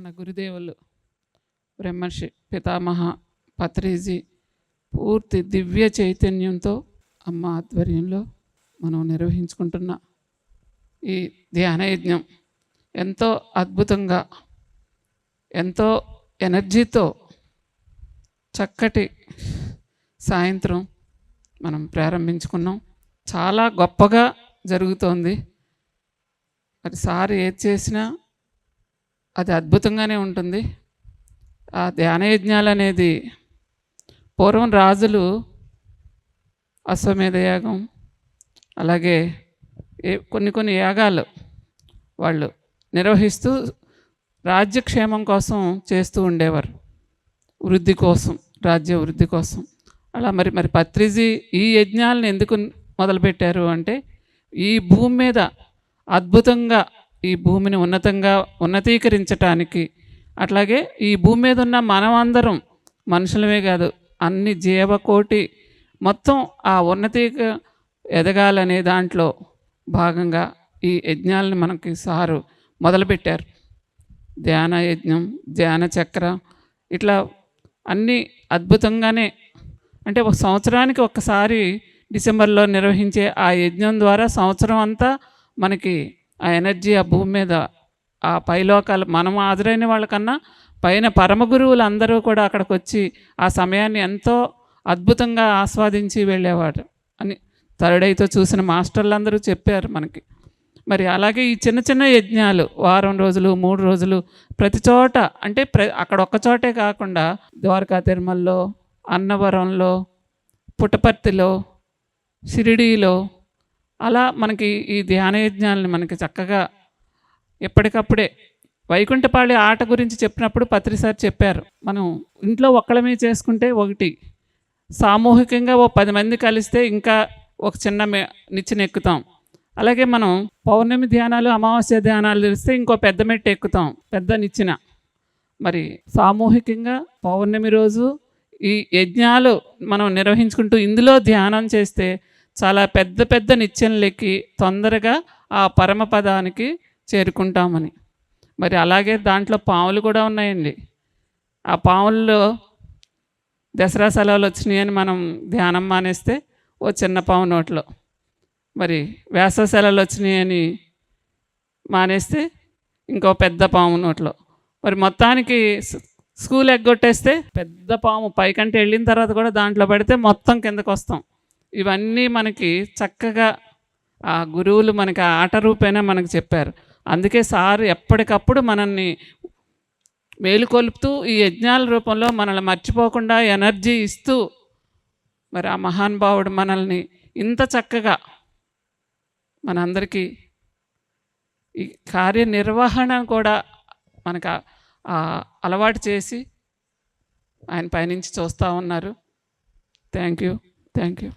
మన గురుదేవులు బ్రహ్మర్షి పితామహ పత్రిజీ పూర్తి దివ్య చైతన్యంతో అమ్మ ఆధ్వర్యంలో మనం నిర్వహించుకుంటున్న ఈ ధ్యాన యజ్ఞం ఎంతో అద్భుతంగా ఎంతో ఎనర్జీతో చక్కటి సాయంత్రం మనం ప్రారంభించుకున్నాం. చాలా గొప్పగా జరుగుతోంది. మరి సార్ ఏది చేసినా అది అద్భుతంగానే ఉంటుంది. ఆ ధ్యాన యజ్ఞాలు అనేది పూర్వం రాజులు అశ్వమేధ యాగం అలాగే ఏ కొన్ని కొన్ని యాగాలు వాళ్ళు నిర్వహిస్తూ రాజ్యక్షేమం కోసం చేస్తూ ఉండేవారు. వృద్ధి కోసం రాజ్య వృద్ధి కోసం. అలా మరి మరి పత్రిజీ ఈ యజ్ఞాలను ఎందుకు మొదలుపెట్టారు అంటే ఈ భూమి మీద అద్భుతంగా ఈ భూమిని ఉన్నతంగా ఉన్నతీకరించటానికి. అట్లాగే ఈ భూమి మీద ఉన్న మనమందరం మనుషులమే కాదు అన్ని జీవకోటి మొత్తం ఆ ఉన్నతీక ఎదగాలనే దాంట్లో భాగంగా ఈ యజ్ఞాలను మనకి సారు మొదలుపెట్టారు. ధ్యాన యజ్ఞం ధ్యాన చక్ర ఇట్లా అన్నీ అద్భుతంగానే అంటే ఒక సంవత్సరానికి ఒక్కసారి డిసెంబర్లో నిర్వహించే ఆ యజ్ఞం ద్వారా సంవత్సరం అంతా మనకి ఆ ఎనర్జీ ఆ భూమి మీద ఆ పైలోకాలు మనం హాజరైన వాళ్ళకన్నా పైన పరమ గురువులు అందరూ కూడా అక్కడికి వచ్చి ఆ సమయాన్ని ఎంతో అద్భుతంగా ఆస్వాదించి వెళ్ళేవాడు అని తరుడైతో చూసిన మాస్టర్లందరూ చెప్పారు మనకి. మరి అలాగే ఈ చిన్న చిన్న యజ్ఞాలు వారం రోజులు మూడు రోజులు ప్రతి చోట అంటే ప్ర అక్కడ ఒక్క చోటే కాకుండా ద్వారకా తిరుమలలో అన్నవరంలో పుట్టపర్తిలో షిరిడీలో అలా మనకి ఈ ధ్యాన యజ్ఞాలని మనకి చక్కగా ఎప్పటికప్పుడే వైకుంఠపాళి ఆట గురించి చెప్పినప్పుడు పత్రిసారి చెప్పారు. మనం ఇంట్లో ఒక్కడమే చేసుకుంటే ఒకటి సామూహికంగా ఓ పది మంది కలిస్తే ఇంకా ఒక చిన్న మె నిచ్చెన ఎక్కుతాం అలాగే మనం పౌర్ణమి ధ్యానాలు అమావాస్య ధ్యానాలు తెలిస్తే ఇంకో పెద్ద మెట్టు ఎక్కుతాం పెద్ద నిచ్చెన. మరి సామూహికంగా పౌర్ణమి రోజు ఈ యజ్ఞాలు మనం నిర్వహించుకుంటూ ఇందులో ధ్యానం చేస్తే చాలా పెద్ద పెద్ద నిత్యంలెక్కి తొందరగా ఆ పరమపదానికి చేరుకుంటామని. మరి అలాగే దాంట్లో పాములు కూడా ఉన్నాయండి. ఆ పాముల్లో దసరా సెలవులు వచ్చినాయని మనం ధ్యానం మానేస్తే ఓ చిన్న పాము నోట్లో. మరి వేసవ సెలవులు వచ్చినాయని మానేస్తే ఇంకో పెద్ద పాము నోట్లో. మరి మొత్తానికి స్కూల్ ఎగ్గొట్టేస్తే పెద్ద పాము పైకంటే వెళ్ళిన తర్వాత కూడా దాంట్లో పడితే మొత్తం కిందకు వస్తాం ఇవన్నీ మనకి చక్కగా ఆ గురువులు మనకి ఆట రూపేనా మనకు చెప్పారు. అందుకే సార్ ఎప్పటికప్పుడు మనల్ని మేలుకొలుపుతూ ఈ యజ్ఞాల రూపంలో మనల్ని మర్చిపోకుండా ఎనర్జీ ఇస్తూ మరి ఆ మహానుభావుడు మనల్ని ఇంత చక్కగా మనందరికీ ఈ కార్యనిర్వహణ కూడా మనకు అలవాటు చేసి ఆయన పైనుంచి చూస్తూ ఉన్నారు. Thank you. Thank you